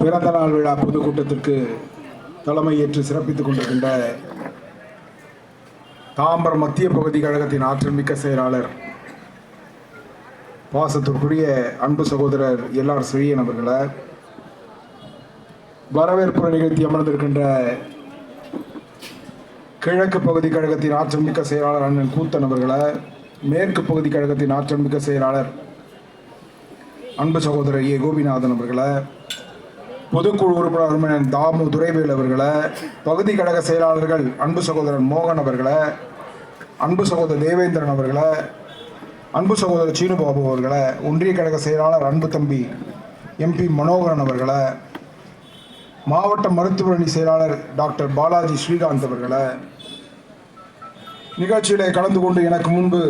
பிறந்த நாள் விழா பொதுக்கூட்டத்திற்கு தலைமை ஏற்று சிறப்பித்துக் கொண்டிருக்கின்ற தாம்பரம் மத்திய பகுதி கழகத்தின் ஆற்றல் மிக்க செயலாளர் பாசத்திற்குரிய அன்பு சகோதரர் எல்லார் ஆர் அவர்களை வரவேற்பு நிகழ்த்தி அமர்ந்திருக்கின்ற கிழக்கு பகுதி கழகத்தின் ஆற்றல் மிக்க செயலாளர் அண்ணன் கூத்தன் அவர்களை மேற்கு பகுதி கழகத்தின் ஆற்றல் மிக்க செயலாளர் அன்பு சகோதரர் ஏ. கோபிநாதன் அவர்களை பொதுக்குழு உறுப்பினர் அருமையன் தாமு துரைவேல் அவர்களை பகுதி கழக செயலாளர்கள் அன்பு சகோதரன் மோகன் அவர்களை அன்பு சகோதரர் தேவேந்திரன் அவர்களை அன்பு சகோதரர் சீனுபாபு அவர்களை ஒன்றிய கழக செயலாளர் அன்பு தம்பி எம்பி மனோகரன் அவர்களை மாவட்ட மருத்துவரணி செயலாளர் டாக்டர் பாலாஜி ஸ்ரீகாந்த் அவர்களை நிகழ்ச்சியிலே கலந்து கொண்டு எனக்கு முன்பு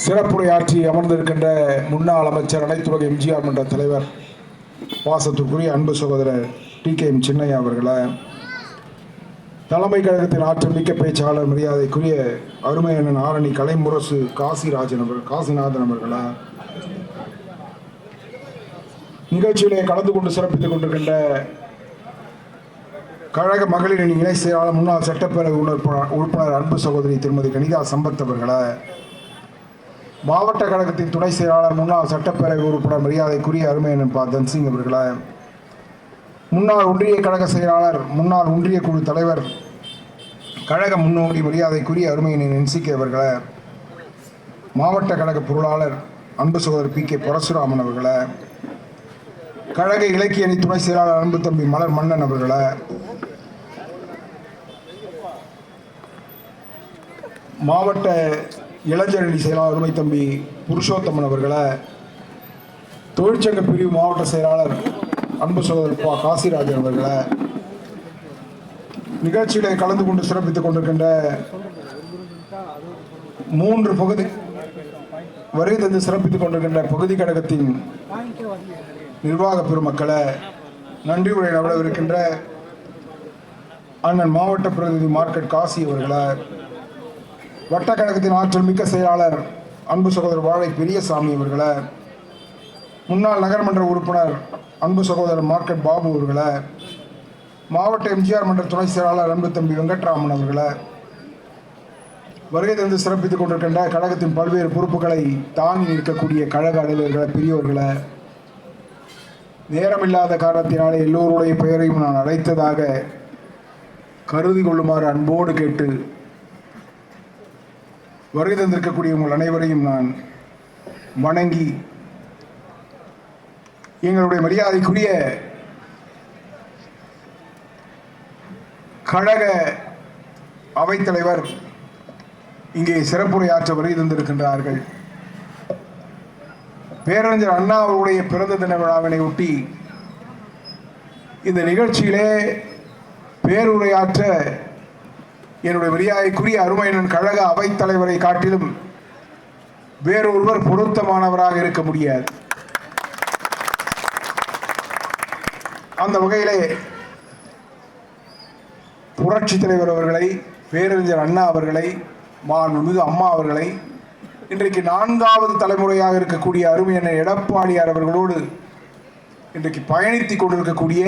சிறப்புரையாற்றி அமர்ந்திருக்கின்ற முன்னாள் அமைச்சர் அனைத்துலக எம்ஜிஆர் மன்ற தலைவர் வாசத்துக்குரிய அன்பு சகோதரர் டி கே எம் சின்னையா அவர்களை தலைமை கழகத்தின் ஆற்றல் மிக்க பேச்சாளர் மரியாதைக்குரிய அருமை அண்ணன் ஆரணி கலைமுரசு காசிராஜன் அவர்கள் காசிநாதன் அவர்களை நிகழ்ச்சியிலே கலந்து கொண்டு சிறப்பித்துக் கொண்டிருக்கின்ற கழக மகளிர் அணி இணை செயலாளர் முன்னாள் சட்டப்பேரவை உறுப்பினர் உறுப்பினர் அன்பு சகோதரி திருமதி கனிதா சம்பத் அவர்களை. மாவட்ட கழகத்தின் துணை செயலாளர் முன்னாள் சட்டப்பேரவை உறுப்பினர் மரியாதைக்குரிய அருமையன் பா தன்சிங் அவர்களை. முன்னாள் ஒன்றிய கழக செயலாளர் முன்னாள் ஒன்றிய குழு தலைவர் கழக முன்னோடி மரியாதைக்குரிய அருமையனின் என்சிகே அவர்களை. மாவட்ட கழக பொருளாளர் அன்பு சகோதரர் பி கே பரசுராமன் அவர்களை. கழக இலக்கிய அணி துணை செயலாளர் அன்பு தம்பி மலர் மன்னன் அவர்களை. மாவட்ட இளைஞரணி செயலாளர் அருமை தம்பி புருஷோத்தமன் அவர்களை தொழிற்சங்க பிரிவு மாவட்ட செயலாளர் அன்பு சோதர் பா காசிராஜன் அவர்களை நிகழ்ச்சியிலே கலந்து கொண்டு சிறப்பித்துக் கொண்டிருக்கின்ற மூன்று பகுதி வருகை தந்து சிறப்பித்துக் கொண்டிருக்கின்ற பகுதி கழகத்தின் நிர்வாக பெருமக்களை நன்றி உரை நவளவிருக்கின்ற அண்ணன் மாவட்ட பிரதிநிதி மார்க்கெட் காசி அவர்களை வட்டக்கழகத்தின் ஆற்றல் மிக்க செயலாளர் அன்பு சகோதரர் வாழை பெரியசாமி அவர்களை முன்னாள் நகர்மன்ற உறுப்பினர் அன்பு சகோதரர் மார்க்கெட் பாபு அவர்களை மாவட்ட எம்ஜிஆர் மன்ற துணை செயலாளர் அன்பு தம்பி வெங்கட்ராமன் அவர்களை வருகை தந்து சிறப்பித்துக் கொண்டிருக்கின்ற கழகத்தின் பல்வேறு பொறுப்புகளை தாங்கி நிற்கக்கூடிய கழக அலுவலர்களை பெரியோர்களை நேரமில்லாத காரணத்தினாலே எல்லோருடைய பெயரையும் நான் அழைத்ததாக கருதி கொள்ளுமாறு அன்போடு கேட்டு வருகை தந்திருக்கக்கூடிய உங்கள் அனைவரையும் நான் வணங்கி எங்களுடைய மரியாதைக்குரிய கழக அவைத்தலைவர் இங்கே சிறப்புரையாற்ற வருகை தந்திருக்கின்றார்கள். பேரறிஞர் அண்ணா அவருடைய பிறந்த தின விழாவினை ஒட்டி இந்த நிகழ்ச்சியிலே பேருரையாற்ற என்னுடைய மரியாதைக்குரிய அருமையனன் கழக அவைத்தலைவரை காட்டிலும் வேறொருவர் பொருத்தமானவராக இருக்க முடியாது. அந்த வகையிலே புரட்சி தலைவர் அவர்களை பேரறிஞர் அண்ணா அவர்களை மாண்புமிகு அம்மா அவர்களை இன்றைக்கு நான்காவது தலைமுறையாக இருக்கக்கூடிய அருமையான எடப்பாடியார் அவர்களோடு இன்றைக்கு பயணித்துக் கொண்டிருக்கக்கூடிய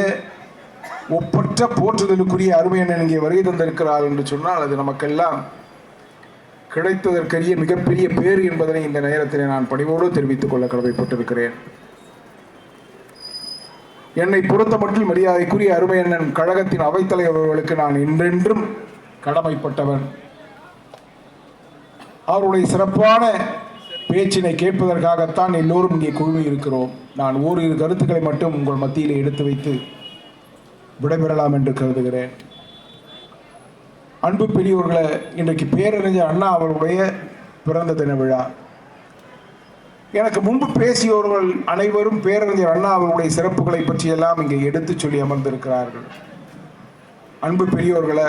ஒப்பற்ற போற்றுதலுக்குரிய அருமையண்ணன் இங்கே வருகை தந்திருக்கிறார் என்று சொன்னால் அது நமக்கெல்லாம் கிடைத்ததற்கரிய மிகப்பெரிய பேர் என்பதனை இந்த நேரத்தில் நான் பணிவோடு தெரிவித்துக் கொள்ள கடமைப்பட்டிருக்கிறேன். என்னை பொறுத்த மட்டும் மரியாதைக்குரிய அருமையண்ணன் கழகத்தின் அவைத்தலைவர் அவர்களுக்கு நான் என்றென்றும் கடமைப்பட்டவன். அவருடைய சிறப்பான பேச்சினை கேட்பதற்காகத்தான் எல்லோரும் இங்கே குழுமி இருக்கிறோம் நான் ஓரிரு கருத்துக்களை மட்டும் உங்கள் மத்தியில் எடுத்து வைத்து விடைபெறலாம் என்று கருதுகிறேன். அன்பு பெரியவர்களை இன்றைக்கு பேரறிஞர் அண்ணா அவர்களுடைய பிறந்த தின விழா. எனக்கு முன்பு பேசியவர்கள் அனைவரும் பேரறிஞர் அண்ணா அவர்களுடைய சிறப்புகளை பற்றியெல்லாம் இங்கே எடுத்துச் சொல்லி அமர்ந்திருக்கிறார்கள். அன்பு பெரியோர்களை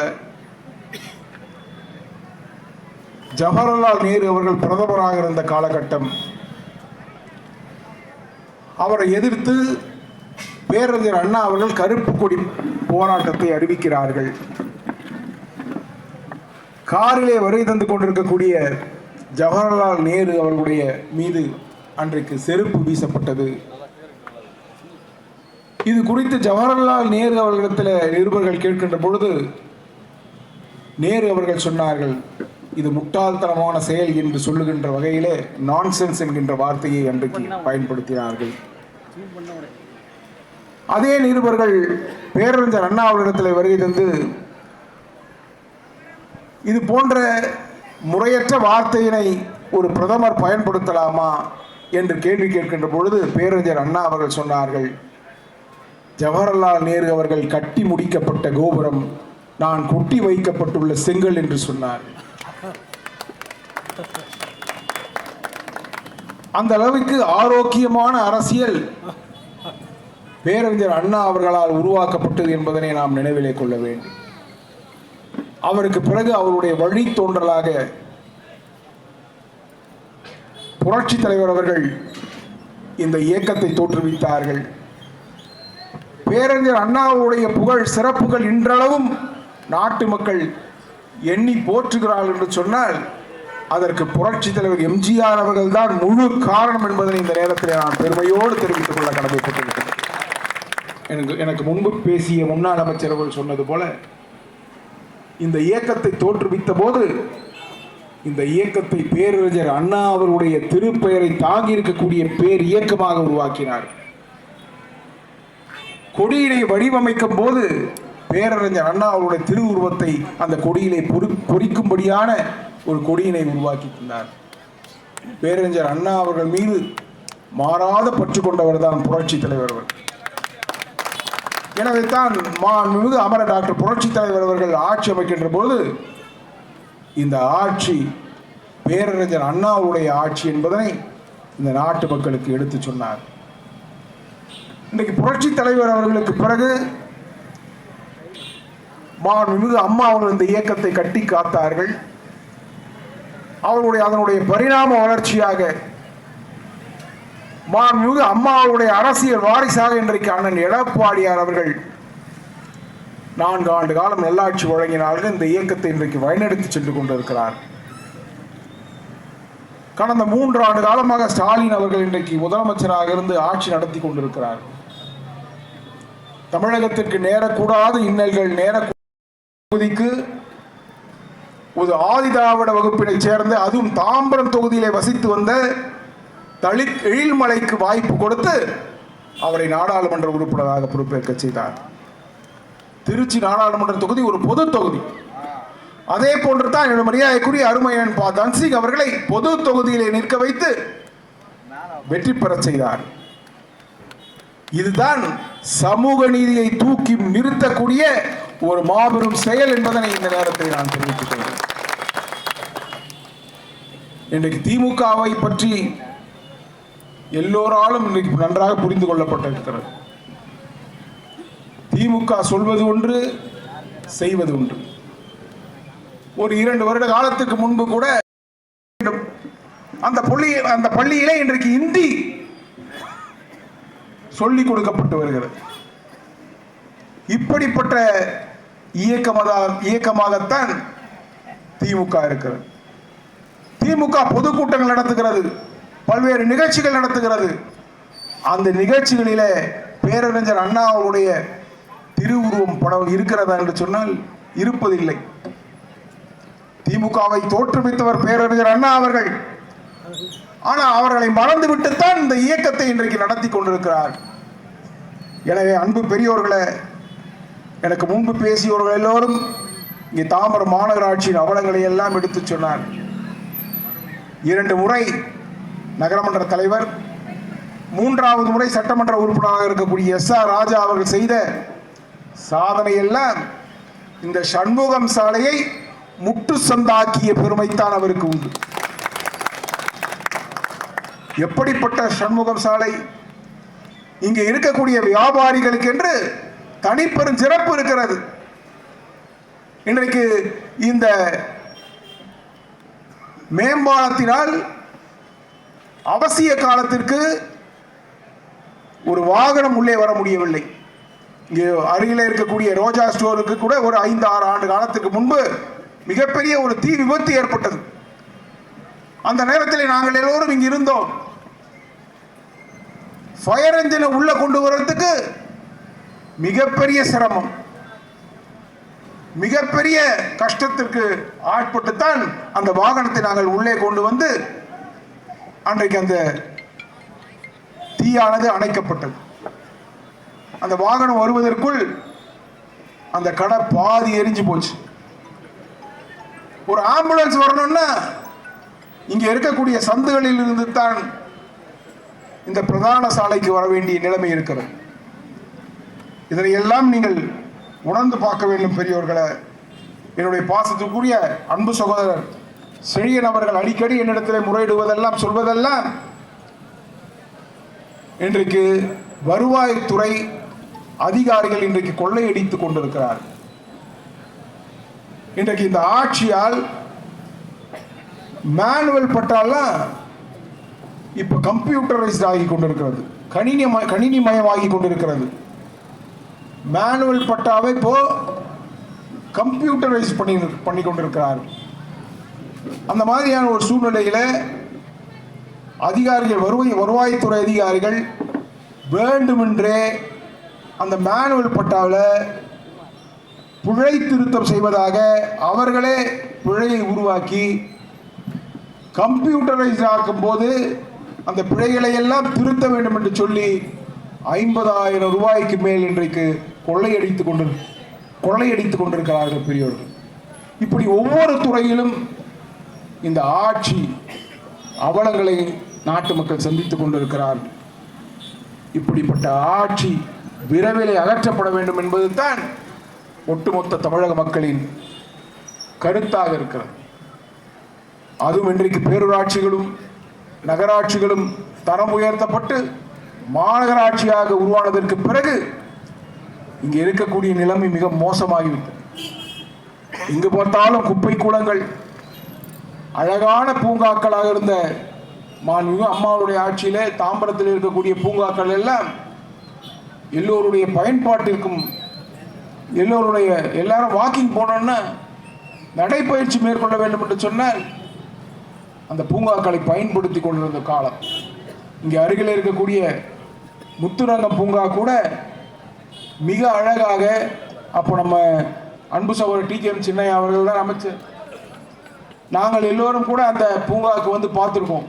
ஜவஹர்லால் நேரு அவர்கள் பிரதமராக இருந்த காலகட்டம் அவரை எதிர்த்து பேரறிஞர் அண்ணா அவர்கள் கருப்பு கொடி போராட்டத்தை அறிவிக்கிறார்கள். காரிலே வருகை தந்து கொண்டிருக்கக்கூடிய ஜவஹர்லால் நேரு அவர்களுடைய மீது அன்றைக்கு செருப்பு வீசப்பட்டது. இது குறித்து ஜவஹர்லால் நேரு அவர்களிடத்தில் நிருபர்கள் கேட்கின்ற பொழுது நேரு அவர்கள் சொன்னார்கள் இது முட்டாள்தனமான செயல் என்று சொல்லுகின்ற வகையிலே நான்சென்ஸ் என்கின்ற வார்த்தையை அன்றைக்கு பயன்படுத்தினார்கள். அதே நிருபர்கள் பேரறிஞர் அண்ணா அவர்களிடத்தில் வருகை தந்து இது போன்ற முறையற்ற வார்த்தையினை ஒரு பிரதமர் பயன்படுத்தலாமா என்று கேள்வி கேட்கின்ற பொழுது பேரறிஞர் அண்ணா அவர்கள் சொன்னார்கள் ஜவஹர்லால் நேரு அவர்கள் கட்டி முடிக்கப்பட்ட கோபுரம் நான் கொட்டி வைக்கப்பட்டுள்ள செங்கல் என்று சொன்னார். அந்த அளவுக்கு ஆரோக்கியமான அரசியல் பேரறிஞர் அண்ணா அவர்களால் உருவாக்கப்பட்டது என்பதனை நாம் நினைவிலே கொள்ள வேண்டும். அவருக்கு பிறகு அவருடைய வழித்தோன்றலாக புரட்சி தலைவர் அவர்கள் இந்த இயக்கத்தை தோற்றுவித்தார்கள். பேரறிஞர் அண்ணாவுடைய புகழ் சிறப்புகள் இன்றளவும் நாட்டு மக்கள் எண்ணி போற்றுகிறார்கள் என்று சொன்னால் அதற்கு புரட்சி தலைவர் எம்ஜிஆர் அவர்கள் தான் முழு காரணம் என்பதனை இந்த நேரத்தில் நான் பெருமையோடு தெரிவித்துக் கொள்ள கடமைப்பட்டிருக்கிறேன். எனக்கு எனக்கு முன்பு பேசிய முன்னாள் அமைச்சர் அவர்கள் சொன்னது போல இந்த இயக்கத்தை தோற்றுவித்த போது இந்த இயக்கத்தை பேரறிஞர் அண்ணா அவருடைய திருப்பெயரை தாங்கி இருக்கக்கூடிய பேர் இயக்கமாக உருவாக்கினார். கொடியினை வடிவமைக்கும் போது பேரறிஞர் அண்ணா அவருடைய திருவுருவத்தை அந்த கொடியிலே பொறு பொறிக்கும்படியான ஒரு கொடியினை உருவாக்கி தந்தார் பேரறிஞர் அண்ணா அவர்கள் மீது மாறாத பற்று கொண்டவர் தான் புரட்சி தலைவர் அவர்கள். எனவே தான் மாண்புமிகு அமர டாக்டர் புரட்சி தலைவர் அவர்கள் ஆட்சி அமைக்கின்ற போது இந்த ஆட்சி பேரறிஞர் அண்ணாவுடைய ஆட்சி என்பதனை இந்த நாட்டு மக்களுக்கு எடுத்து சொன்னார். இன்றைக்கு புரட்சி தலைவர் அவர்களுக்கு பிறகு மாண்புமிகு அம்மா அவர்கள் இந்த இயக்கத்தை கட்டி காத்தார்கள். அவர்களுடைய அதனுடைய பரிணாம வளர்ச்சியாக மாண்புமிகு அம்மாவுடைய அரசியல் வாரிசாக இன்றைக்கு அண்ணன் எடப்பாடியார் அவர்கள் நான்கு ஆண்டு காலம் நல்லாட்சி வழங்கினார்கள். இந்த இயக்கத்தை இன்றைக்கு வழிநடத்தி சென்று கொண்டிருக்கிறார். கடந்த மூன்று ஆண்டு காலமாக ஸ்டாலின் அவர்கள் இன்றைக்கு முதலமைச்சராக இருந்து ஆட்சி நடத்தி கொண்டிருக்கிறார். தமிழகத்திற்கு நேரக்கூடாத இன்னல்கள் நேர தொகுதிக்கு ஒரு ஆதிதாவிட வகுப்பினை சேர்ந்த அதுவும் தாம்பரம் தொகுதியிலே வசித்து வந்த தலித் எழில்மலைக்கு வாய்ப்பு கொடுத்து அவரை நாடாளுமன்ற உறுப்பினராக பொறுப்பேற்க செய்தார். திருச்சி நாடாளுமன்ற தொகுதி ஒரு பொது தொகுதி. அதே போன்று தான் என்னுடைய மரியாதைக்குரிய அருமையன் பா. தன்சிங் அவர்களை பொது தொகுதியிலே நிற்க வைத்து வெற்றி பெறச் செய்தார். இதுதான் சமூக நீதியை தூக்கி நிறுத்தக்கூடிய ஒரு மாபெரும் செயல் என்பதனை இந்த நேரத்தில் நான் தெரிவித்துக் கொள்கிறேன். இன்றைக்கு திமுகவை பற்றி எல்லோராலும் இன்றைக்கு நன்றாக புரிந்து கொள்ளப்பட்டிருக்கிறது. திமுக சொல்வது ஒன்று செய்வது ஒன்று. ஒரு இரண்டு வருட காலத்துக்கு முன்பு கூட அந்த பள்ளி அந்த பள்ளியிலே இன்றைக்கு இந்தி சொல்லிக் கொடுக்கப்பட்டு வருகிறது. இப்படிப்பட்ட இயக்கமதா இயக்கமாகத்தான் திமுக இருக்கிறது. திமுக பொதுக்கூட்டங்கள் நடத்துகிறது. பல்வேறு நிகழ்ச்சிகள் நடத்துகிறது. அந்த நிகழ்ச்சிகளிலே பேரறிஞர் அண்ணா அவருடைய திருவுருவம் படம் இருக்கிறதா என்று சொன்னால் இருப்பதில்லை. திமுகவை தோற்றுவித்தவர் பேரறிஞர் அண்ணா அவர்கள். ஆனால் அவர்களை மறந்துவிட்டுத்தான் இந்த இயக்கத்தை இன்றைக்கு நடத்தி கொண்டிருக்கிறார். எனவே அன்பு பெரியோர்களை எனக்கு முன்பு பேசியவர்கள் எல்லோரும் இங்கே தாம்பரம் மாநகராட்சியின் அவலங்களை எல்லாம் எடுத்துச் சொன்னார். இரண்டு முறை நகரமன்ற தலைவர் மூன்றாவது முறை சட்டமன்ற உறுப்பினராக இருக்கக்கூடிய எஸ் ஆர் ராஜா அவர்கள் செய்த சாதனையெல்லாம் இந்த சண்முகம் சாலையை முட்டு சந்தாக்கிய பெருமைத்தான் அவருக்கு உண்டு. எப்படிப்பட்ட சண்முகம் சாலை? இங்கே இருக்கக்கூடிய வியாபாரிகளுக்கு என்று தனிப்பெரும் சிறப்பு இருக்கிறது. இன்றைக்கு இந்த மேம்பாலத்தினால் அவசிய காலத்திற்கு ஒரு வாகனம் உள்ளே வர முடியவில்லை. இங்கே அருகில் இருக்கக்கூடிய ரோஜா ஸ்டோருக்கு கூட ஒரு ஐந்து ஆறு ஆண்டு காலத்துக்கு முன்பு மிகப்பெரிய ஒரு தீ விபத்து ஏற்பட்டது. அந்த நேரத்தில் நாங்கள் எல்லோரும் இங்கு இருந்தோம். ஃபயர் என்ஜினை உள்ள கொண்டு வர்றதுக்கு மிகப்பெரிய சிரமம். மிகப்பெரிய கஷ்டத்திற்கு ஆட்பட்டுத்தான் அந்த வாகனத்தை நாங்கள் உள்ளே கொண்டு வந்து அன்றைக்கு அந்த தீயானது அணைக்கப்பட்டது. அந்த வாகனம் வருவதற்குள் அந்த கடை பாதி எரிஞ்சு போச்சு. ஒரு ஆம்புலன்ஸ் வரணும்னா இங்க இருக்கக்கூடிய சந்துகளில் இருந்து தான் இந்த பிரதான சாலைக்கு வர வேண்டிய நிலைமை இருக்கிறது. இதனை எல்லாம் நீங்கள் உணர்ந்து பார்க்க வேண்டும் பெரியோர்களை. என்னுடைய பாசத்துக்குரிய அன்பு சகோதரர் செழியன் அவர்கள் அடிக்கடி என்னிடத்தில் முறையிடுவதெல்லாம் சொல்வதெல்லாம் இன்றைக்கு வருவாய்த்துறை அதிகாரிகள் இன்றைக்கு கொள்ளையடித்துக் கொண்டிருக்கிறார் இன்றைக்கு இந்த ஆட்சியால் மேனுவல் பட்டாலாம் இப்ப கம்ப்யூட்டரைஸ்ட் ஆகி கொண்டிருக்கிறது. கணினி கணினி மயமாகி கொண்டிருக்கிறது. மேனுவல் பட்டாவை இப்போ கம்ப்யூட்டரைஸ் பண்ணி பண்ணி கொண்டிருக்கிறார் அந்த மாதிரியான ஒரு சூழ்நிலையில் அதிகாரிகள் வருவாய் வருவாய்த்துறை அதிகாரிகள் வேண்டுமென்றே அந்த மேனுவல் பட்டாவில் பிழை திருத்தம் செய்வதாக அவர்களே பிழையை உருவாக்கி கம்ப்யூட்டரைஸ் ஆக்கும்போது அந்த பிழைகளை எல்லாம் திருத்த வேண்டும் என்று சொல்லி ஐம்பதாயிரம் ரூபாய்க்கு மேல் இன்றைக்கு கொள்ளையடித்து கொண்டு கொள்ளையடித்துக் கொண்டிருக்கிறார்கள் பெரியோர்கள். இப்படி ஒவ்வொரு துறையிலும் இந்த ஆட்சி அவலங்களை நாட்டு மக்கள் சந்தித்துக் கொண்டிருக்கிறார். இப்படிப்பட்ட ஆட்சி விரைவில் அகற்றப்பட வேண்டும் என்பதுதான் ஒட்டுமொத்த தமிழக மக்களின் கருத்தாக இருக்கிறது. அதுவும் இன்றைக்கு பேரூராட்சிகளும் நகராட்சிகளும் தரம் உயர்த்தப்பட்டு மாநகராட்சியாக உருவானதற்கு பிறகு இங்கே இருக்கக்கூடிய நிலைமை மிக மோசமாகிவிட்டது. இங்கு பார்த்தாலும் குப்பை கூடங்கள் அழகான பூங்காக்களாக இருந்த மாண்புமிகு அம்மாவுடைய ஆட்சியிலே தாம்பரத்தில் இருக்கக்கூடிய பூங்காக்கள் எல்லாம் எல்லோருடைய பயன்பாட்டிற்கும் எல்லோருடைய எல்லாரும் வாக்கிங் போனோன்னா நடைப்பயிற்சி மேற்கொள்ள வேண்டும் என்று சொன்னால் அந்த பூங்காக்களை பயன்படுத்தி கொண்டிருந்த காலம். இங்கே அருகில் இருக்கக்கூடிய முத்துரங்கம் பூங்கா கூட மிக அழகாக அப்போ நம்ம அன்பு சகோதரர் டி கே எம் சின்னையா அவர்கள் தான் அமைச்சர். நாங்கள் எல்லோரும் கூட அந்த பூங்காவுக்கு வந்து பார்த்துருக்கோம்.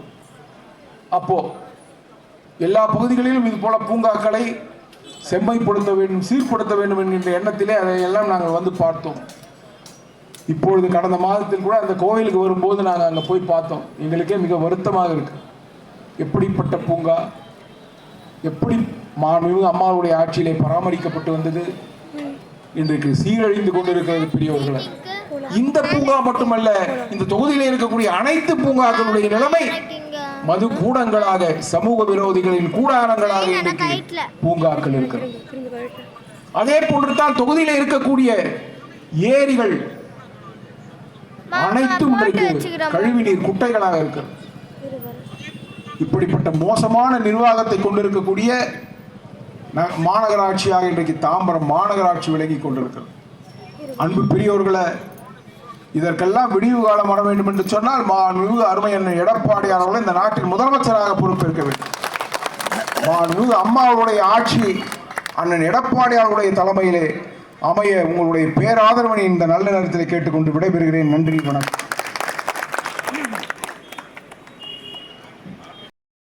அப்போ எல்லா பகுதிகளிலும் இது போல பூங்காக்களை செம்மைப்படுத்த வேண்டும் சீர்படுத்த வேண்டும் என்கின்ற எண்ணத்திலே அதையெல்லாம் நாங்கள் வந்து பார்த்தோம். இப்பொழுது கடந்த மாதத்தில் கூட அந்த கோவிலுக்கு வரும்போது நாங்கள் அங்கே போய் பார்த்தோம். எங்களுக்கே மிக வருத்தமாக இருக்கு. எப்படிப்பட்ட பூங்கா? எப்படி மாண்புமிகு அம்மாவுடைய ஆட்சியிலே பராமரிக்கப்பட்டு வந்தது? இன்றைக்கு சீரழிந்து கொண்டிருக்கிறது பெரியவர்களை. இந்த பூங்கா மட்டுமல்ல இந்த தொகுதியில் இருக்கக்கூடிய அனைத்து பூங்காக்களுடைய நிலைமை மது கூடங்களாக சமூக விரோதிகளின் கூடாரங்களாக இன்றைக்கு பூங்காக்கள் இருக்கிறது. அதே போன்றுதான் தொகுதியில் இருக்கக்கூடிய ஏரிகள் அனைத்தும் கழிவுநீர் குட்டைகளாக இருக்கிறது. இப்படிப்பட்ட மோசமான நிர்வாகத்தை கொண்டிருக்கக்கூடிய மாநகராட்சியாக இன்றைக்கு தாம்பரம் மாநகராட்சி விலகி கொண்டிருக்கிறது. அன்பு பெரியோர்களை இதற்கெல்லாம் விடிவு காலம் வர வேண்டும் என்று சொன்னால் மாண்புமிகு அருமை என்ன எடப்பாடியார் அவர்கள் இந்த நாட்டின் முதலமைச்சராக பொறுப்பேற்க வேண்டும். மாண்புமிகு அம்மாவுடைய ஆட்சி அண்ணன் எடப்பாடியாருடைய தலைமையிலே அமைய உங்களுடைய பேராதரவனை இந்த நல்ல நேரத்தில் கேட்டுக்கொண்டு விடைபெறுகிறேன். நன்றி வணக்கம்.